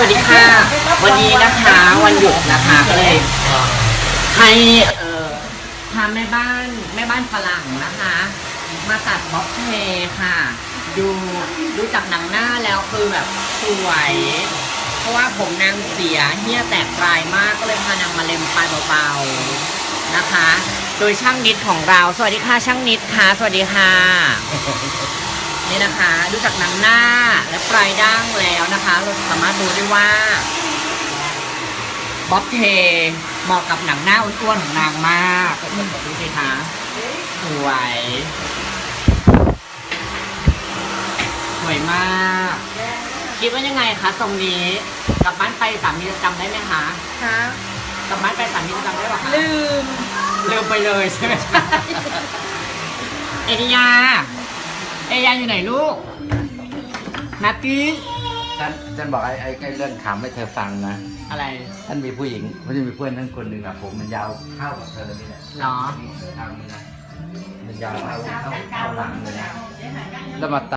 วัสดีค่ะ วันนี้นะคะวันหยุดนะคะก็เลยให้เอ่อพาแม่บ้านแม่บ้านฝรั่งนะคะ มาตัดบ๊อบเทค่ะ ดูดูจากหนังหน้าแล้วคือแบบสวย เพราะว่าผมนางเสียเหี้ยแตกปลายมากก็เลยพานางมาเล็มปลายเบาๆนะคะ โดยช่างนิดของเรา สวัสดีค่ะช่างนิดค่ะ สวัสดีค่ะ นี่นะคะ ดูจากหนังหน้าและปลายด่างแล้วนะคะ เราสามารถดูได้ว่าบ๊อบเทเหมาะกับหนังหน้าอ้วนๆของนางมากดูสิคะสวยสวยมาก คิดว่ายังไงคะทรงนี้กลับบ้านไปสามีจะจำได้ไหมคะคะกลับบ้านไปสามีจะจำได้ปะคะลืมลืมไปเลยใช่ไหมคะเอริยา เอริยาอยู่ไหนลูกนาตีฉันฉันบอกไอ้ไอ้ไอ้เรื่องขำให้เธอฟังนะอะไร ฉันมีผู้หญิงมันจะมีเพื่อนทั้งคนหนึ่งอะผมมันยาวเท่ากับเธอนี่แหละหรอ ทางนี้นะมันยาวเท่าเท่าเท่าหลังเลยนะแล้วมา